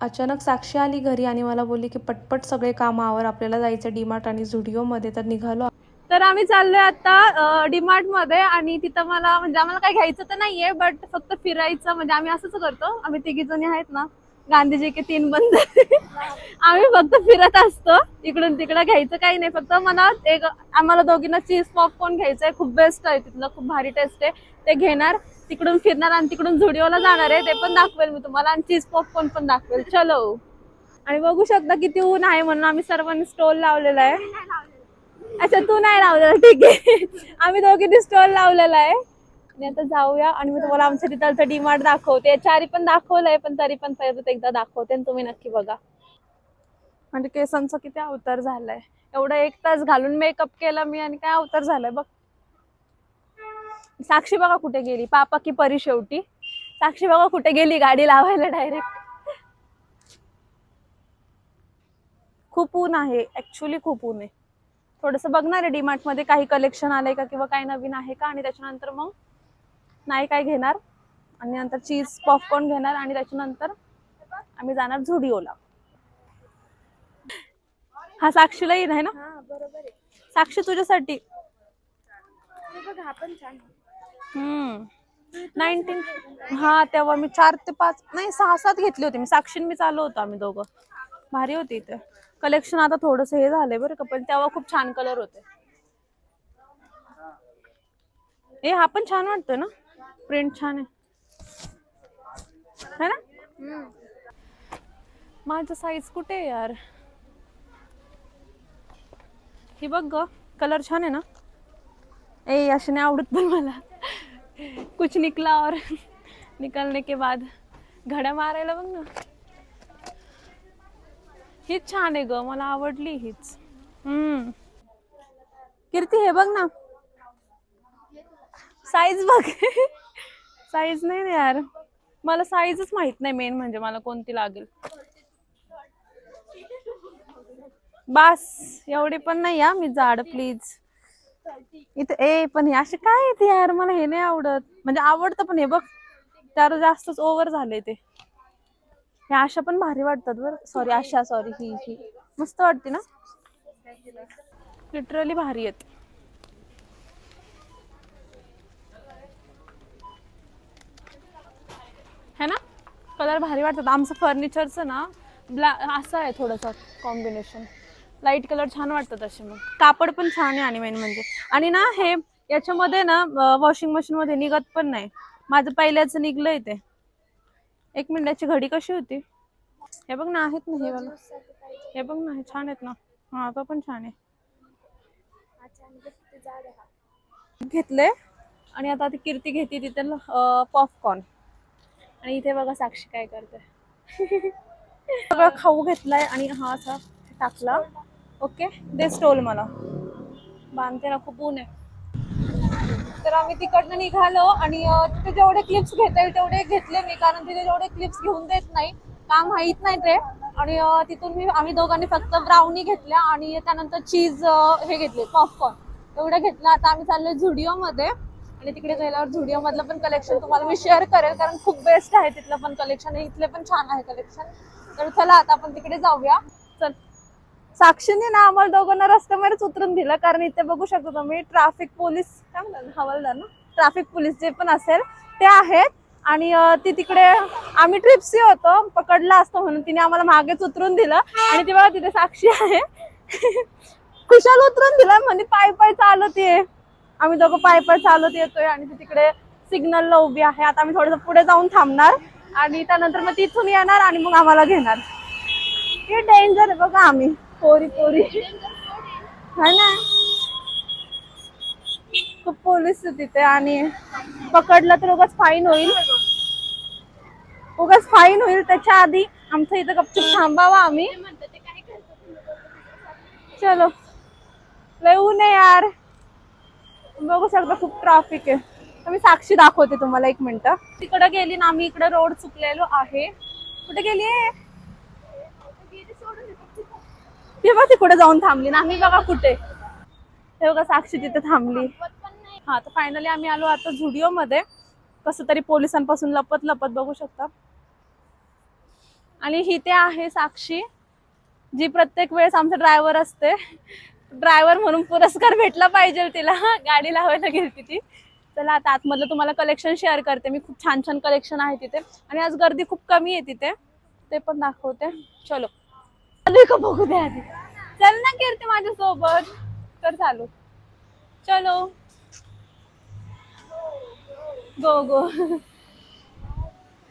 अचानक साक्षी आली घरी आणि मला बोलली की पटपट सगळे कामावर आपल्याला जायचं डीमार्ट आणि झुडिओमध्ये. तर निघालो. तर आम्ही चाललोय आता डीमार्टमध्ये आणि तिथं मला म्हणजे आम्हाला काही घ्यायचं तर नाहीये बट फक्त फिरायचं म्हणजे आम्ही असंच करतो. आम्ही तिघी जणी आहेत ना गांधीजी के तीन बंद. आम्ही फक्त फिरत असतो. इकडून तिकडं घ्यायचं काही नाही फक्त मला एक आम्हाला दोघींना चीज पॉपकॉर्न घ्यायचं आहे खूप बेस्ट आहे तिथलं खूप भारी टेस्ट आहे. ते घेणार. तिकडून फिरणार आणि तिकडून झुडिओला जाणार आहे ते पण दाखवेल मी तुम्हाला आणि चीज पॉपकॉर्न पण दाखवेल. चलो. आणि बघू शकता किती ऊन आहे म्हणून आम्ही सर्वांनी स्टॉल लावलेला आहे. अच्छा तू नाही लावलेला ठीक आहे. आम्ही दोघींनी स्टॉल लावलेला आहे. आणि आता जाऊया आणि मी तुम्हाला आमच्या तिथलचं डीमार्ट दाखवते. याच्या आधी पण दाखवलंय पण तरी पण परत एकदा दाखवते आणि तुम्ही नक्की बघा. म्हणजे केसांचा किती अवतार झालाय. एवढं एक तास घालून मेकअप केला मी आणि काय अवतार झालाय बघ. साक्षी बघा कुठे गेली. पापा की परी शेवटी. साक्षी बघा कुठे गेली गाडी लावायला डायरेक्ट खूप ऊन आहे. ऍक्च्युली खूप ऊन आहे. थोडंसं बघणार आहे डीमार्टमध्ये काही कलेक्शन आलंय का किंवा काही नवीन आहे का? आणि त्याच्यानंतर मग नाही काय घेणार. आणि नंतर चीज पॉपकॉर्न घेणार आणि त्याच्यानंतर आम्ही जाणार झुडिओला. हा साक्षीला येईल आहे ना? बरोबर आहे. साक्षी तुझ्यासाठी. बघ हा पण छान. हम्म. नाईन्टीन हा तेव्हा मी चार ते पाच नाही सहा सात घेतली होती. मी साक्षी मी चालू होतो आम्ही दोघं. भारी होती इथे. कलेक्शन आता थोडस हे झालंय बरं का पण तेव्हा खूप छान कलर होते. ए हा पण छान वाटतोय ना? प्रिंट छान आहे. है ना? माझं साईज कुठे आहे यार? ही बघ ग कलर छान आहे ना? ए अशी नाही आवडत पण मला. कुछ निकला और निकलने के बाद घड्या मारायला बघ ना. हीच छान आहे ग मला आवडली हीच. हम्म. कीर्ती हे बघ ना. साईज बघ. साईज नाही ना यार. मला साईजच माहीत नाही मेन म्हणजे मला कोणती लागेल. बास एवढी पण नाही या मी जाड प्लीज इथं ए पण हे असे काय आहेत यार? मला हे नाही आवडत. म्हणजे आवडतं पण हे बघ. त्यावर जास्तच ओव्हर झाले ते. हे अशा पण भारी वाटतात बरं. सॉरी अशा सॉरी ही ही. मस्त वाटते ना? लिटरली भारी आहेत. है ना? कलर भारी वाटतात. आमचं फर्निचरचं ना ब्लॅ असं आहे थोडंसं कॉम्बिनेशन लाइट कलर छान वाटतात असे मग. कापड पण छान आहे आणि मेन म्हणजे. आणि ना हे याच्यामध्ये ना वॉशिंग मशीन मध्ये निघत पण नाही. माझं पहिल्याच निघलंय ते. एक मिनिटाची घडी कशी होती? हे बघ ना आहेत ना हे बघ हे बघ ना हे छान आहेत ना. हा तो पण छान आहे. घेतले आणि आता ती कीर्ती घेते तिथे पॉपकॉर्न आणि इथे बघा साक्षी काय करते सगळं खाऊ घेतलाय आणि हा असा टाकला. ओके? दे स्टोल मला. बांधते ना खूप ऊन आहे. तर आम्ही तिकडनं निघालो आणि तिथे जेवढे क्लिप्स घेता येईल तेवढे घेतले मी कारण तिथे जेवढे क्लिप्स घेऊन देत नाही का माहीत नाही ते. आणि तिथून मी आम्ही दोघांनी फक्त ब्राउनी घेतल्या आणि त्यानंतर चीज हे घेतले पॉपकॉर्न एवढं घेतलं आता आम्ही चाललोय झुडिओमध्ये. आणि तिकडे गेल्यावर झुडिओ मधलं पण कलेक्शन तुम्हाला मी शेअर करेल कारण खूप बेस्ट आहे तिथलं पण कलेक्शन इथले पण छान आहे कलेक्शन तर चला आता आपण तिकडे जाऊया. चल. साक्षीने ना आम्हाला दोघांना रस्त्यामध्येच उतरून दिलं कारण इथे बघू शकतो तुम्ही ट्रॅफिक पोलीस काय म्हणतात हवालदार ना? ट्रॅफिक पोलीस जे पण असेल ते आहेत. आणि ती तिकडे आम्ही ट्रिप्सी होतो पकडला असतो म्हणून तिने आम्हाला मागेच उतरून दिलं. आणि ती बघा तिथे साक्षी आहे. खुशाल उतरून दिलं म्हणजे पाय पाय चालत ये आम्ही दोघं पाय पाय चालत येतोय आणि ती तिकडे सिग्नलला उभी आहे. आता आम्ही थोडस पुढे जाऊन थांबणार. आणि त्यानंतर मग तिथून येणार आणि मग आम्हाला घेणार. हे डेंजर आहे बघा आम्ही. पोरी पोरी. हा ना. खूप पोलीस तिथे आणि पकडलं तर उगाच फाईन होईल. उगाच फाईन होईल. त्याच्या आधी आमचं इथं गपचूप थांबावा आम्ही. चलो. लय ऊन आहे यार. बघू शकता खूप ट्रॅफिक आहे. मी साक्षी दाखवते तुम्हाला एक मिनिट. तिकडे गेली ना आम्ही इकडे रोड चुकलेलो आहे. कुठे गेली हे बघा तिकडे जाऊन थांबली ना. आम्ही बघा कुठे. हे बघा साक्षी तिथे थांबली. हा तर फायनली आम्ही आलो आता झुडिओ मध्ये कसं तरी पोलिसांपासून लपत लपत बघू शकता. आणि ही ते आहे साक्षी जी प्रत्येक वेळेस आमचा ड्रायव्हर असते. ड्रायव्हर म्हणून पुरस्कार भेटला पाहिजे तिला. गाडी लावायला गेली ती. चला आता आतमधलं तुम्हाला कलेक्शन शेअर करते. मी खूप छान छान कलेक्शन आहे तिथे. आणि आज गर्दी खूप कमी आहे तिथे. ते पण दाखवते. चलो. चालू का बघू द्या आधी. चल ना कीर्ती माझ्यासोबत. तर चालू. चलो. गो गो.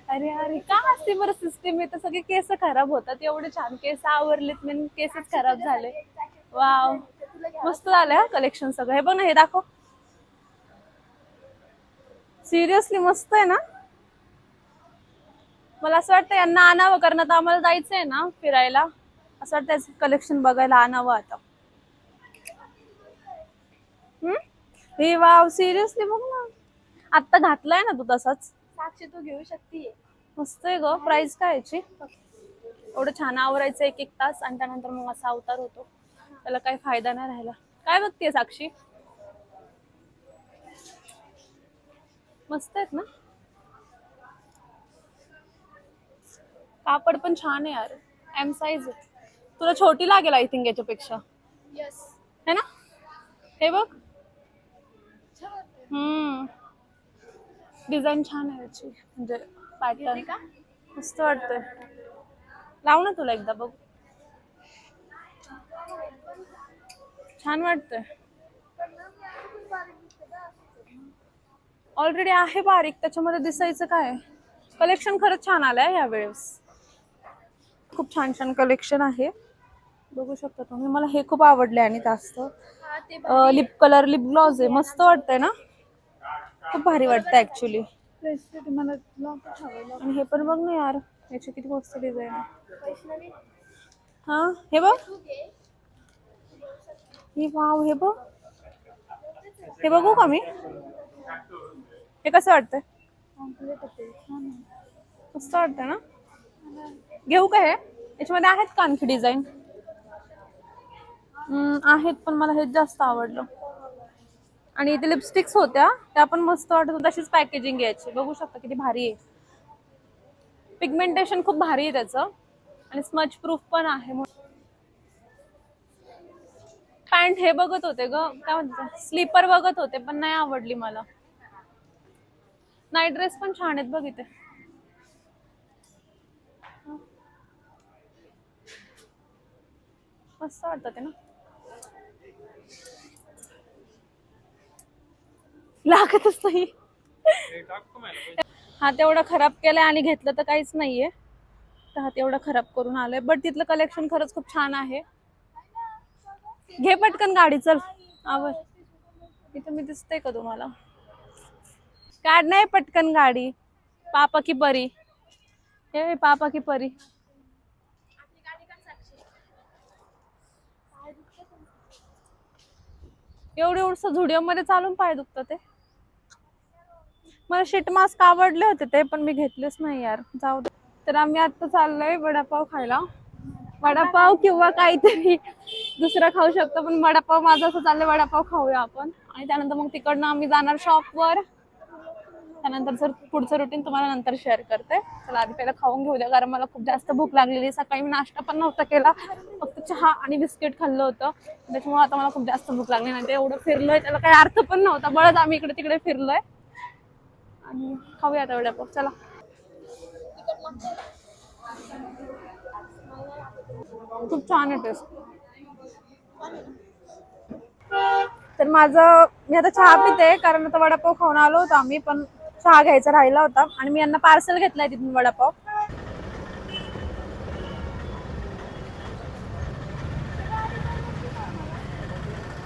अरे अरे का असते बरं सिस्टीम आहे तर सगळे केस खराब होतात. एवढे छान केस आवरलेत मी केसच खराब झाले. वाव मस्त झालंय हा कलेक्शन सगळं. हे बघ ना हे दाखव. सिरियसली मस्त आहे ना? मला असं वाटतं यांना आणावं कारण आता आम्हाला जायचंय ना फिरायला. असं त्याचं कलेक्शन बघायला आणावं आता. हम्म? हे वाव सिरियसली बघ ना. आत्ता घातलाय ना तू तसाच. साक्षी तू घेऊ शकते मस्त आहे ग. प्राइस काय याची? एवढं छान आवरायचं एक एक तास आणि त्यानंतर मग असा अवतार होतो. त्याला काही फायदा नाही राहिला. काय बघतीये साक्षी? मस्त आहेत ना? कापड पण छान आहे यार. एम साईज आहे. तुला छोटी लागेल आय थिंक याच्यापेक्षा. है ना? हे बघ. हम्म. डिझाईन छान आहे याची. म्हणजे पॅटर्न मस्त वाटतंय. लाव ना तुला एकदा बघ. छान वाटतंय. ऑलरेडी आहे बारीक त्याच्यामध्ये दिसायचं काय? कलेक्शन खरंच छान आलंय या वेळेस खूप छान छान कलेक्शन आहे. बघू शकता तुम्ही. मला हे खूप आवडले आणि जास्त. लिप कलर लिप ग्लॉज आहे. मस्त वाटतंय ना? खूप भारी वाटतं ऍक्च्युली आणि हे पण बघ ना यार. याची किती मस्त डिझाईन आहे. हा? हे बघ. हे वाव हे बघ. हे बघू का मी? हे कसं वाटतंय. मस्त वाटतंय ना? घेऊ का हे? याच्यामध्ये आहेत का आणखी डिझाईन आहेत पण मला हेच जास्त आवडलं. आणि इथे लिपस्टिक्स होत्या त्या पण मस्त वाटत होत्या तशीच पॅकेजिंग यायची बघू शकता किती भारी आहे. पिगमेंटेशन खूप भारी आहे त्याचं. आणि स्मच प्रूफ पण आहे पॅन्ट हे बघत होते ग. काय म्हणतात स्लीपर बघत होते पण नाही आवडली मला. नाईट ड्रेस पण छान आहेत बघ इथे. मस्त वाटतं ते ना. लागतच नाही. हा तेवढा खराब केलाय आणि घेतलं तर काहीच नाहीये. तर हा तेवढा खराब करून आलोय. बट तिथलं कलेक्शन खरंच खूप छान आहे. घे पटकन गाडी चल. आवर. इथं मी दिसते का तुम्हाला? काढ नाही पटकन गाडी. पापा की परी. हे पापा की परी. एवढे एवढस झुडिओ मध्ये चालून पाय दुखतं ते. मला शीट मास्क आवडले होते ते पण मी घेतलेच नाही यार. जाऊ दे. तर आम्ही आता चाललोय वडापाव खायला. वडापाव किंवा काहीतरी दुसरं खाऊ शकतो पण वडापाव माझा असं चाललंय वडापाव खाऊया आपण. आणि त्यानंतर मग तिकडनं आम्ही जाणार शॉपवर त्यानंतर जर पुढचं रुटीन तुम्हाला नंतर शेअर करते. चला आधी पहिला खाऊन घेऊ द्या कारण मला खूप जास्त भूक लागलेली सकाळी मी नाश्ता पण नव्हता केला. फक्त चहा आणि बिस्किट खाल्लं होतं. त्याच्यामुळे आता मला खूप जास्त भूक लागली नाही. ते एवढं फिरलोय त्याला काही अर्थ पण नव्हता. बळच आम्ही इकडे तिकडे फिरलोय. आणि खाऊया आता वडापाव चला. खूप छान आहे टेस्ट तर माझं मी आता चहा पिते कारण आता वडापाव खाऊन आलो होतो आम्ही पण चहा घ्यायचा राहिला होता. आणि मी यांना पार्सल घेतलाय तिथून वडापाव.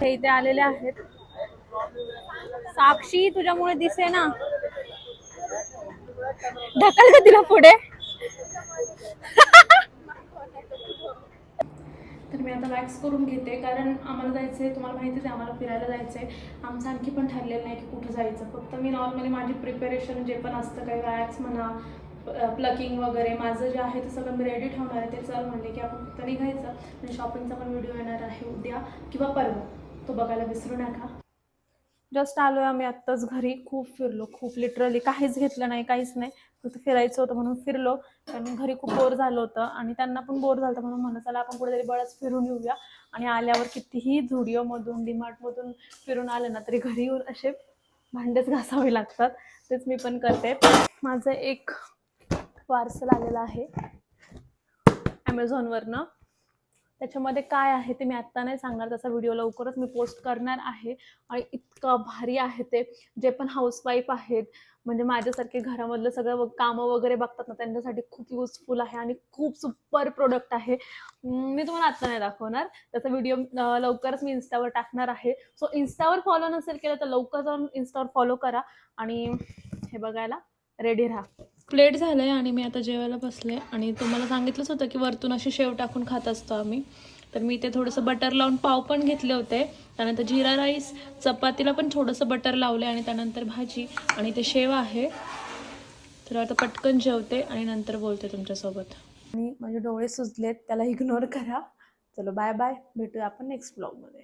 हे इथे आलेले आहेत. साक्षी तुझ्यामुळे दिसे ना ढकल का तिला पुढे. तर मी आता वॅक्स करून घेते कारण आम्हाला जायचं आहे तुम्हाला माहितीच आहे आम्हाला फिरायला जायचं आहे आमचं आणखी पण ठरलेलं नाही की कुठं जायचं. फक्त मी नॉर्मली माझी प्रिपरेशन जे पण असतं काही वॅक्स म्हणा प्लकिंग वगैरे माझं जे आहे ते सगळं मी रेडी ठेवणार आहे. ते चल म्हणले की आपण फक्त निघायचं आणि शॉपिंगचा पण व्हिडिओ येणार आहे उद्या. किंवा परवा. तो बघायला विसरू नका. जस्ट आलोय आम्ही आत्ताच घरी. खूप फिरलो. खूप लिटरली काहीच घेतलं नाही काहीच नाही. फक्त फिरायचं होतं म्हणून फिरलो. कारण घरी खूप बोर झालं होतं आणि त्यांना पण बोर झालं होतं म्हणून म्हणलं चला आपण कुठेतरी बळच फिरून येऊया. आणि आल्यावर कितीही झुडिओमधून डीमार्टमधून फिरून आलं ना तरी घरी येऊन असे भांडेच घासावे लागतात. तेच मी पण करते. माझं एक पार्सल आलेलं आहे ॲमेझॉनवरनं त्याच्यामध्ये काय आहे ते मी आत्ता नाही सांगणार त्याचा व्हिडिओ लवकरच मी पोस्ट करणार आहे. आणि इतकं भारी आहे ते. जे पण हाऊसवाईफ आहेत म्हणजे माझ्यासारखे घरामधलं सगळं कामं वगैरे बघतात ना त्यांच्यासाठी खूप युजफुल आहे आणि खूप सुपर प्रोडक्ट आहे. मी तुम्हाला आत्ता नाही दाखवणार. त्याचा व्हिडिओ लवकरच मी इन्स्टावर टाकणार आहे. सो इन्स्टावर फॉलो नसेल केलं तर लवकर जाऊन इन्स्टावर फॉलो करा. आणि हे बघायला रेडी राहा. प्लेट झालं आहे आणि मी आता जेवायला बसले. आणि तुम्हाला सांगितलंच होतं की वरतून अशी शेव टाकून खात असतो आम्ही. तर मी ते थोडंसं बटर लावून पाव पण घेतले होते. त्यानंतर जिरा राईस चपातीला पण थोडंसं बटर लावले आणि त्यानंतर भाजी आणि ते शेव आहे. तर आता पटकन जेवते आणि नंतर बोलते तुमच्यासोबत. आणि माझे डोळे सुजलेत त्याला इग्नोर करा. चलो बाय बाय भेटूया आपण नेक्स्ट ब्लॉगमध्ये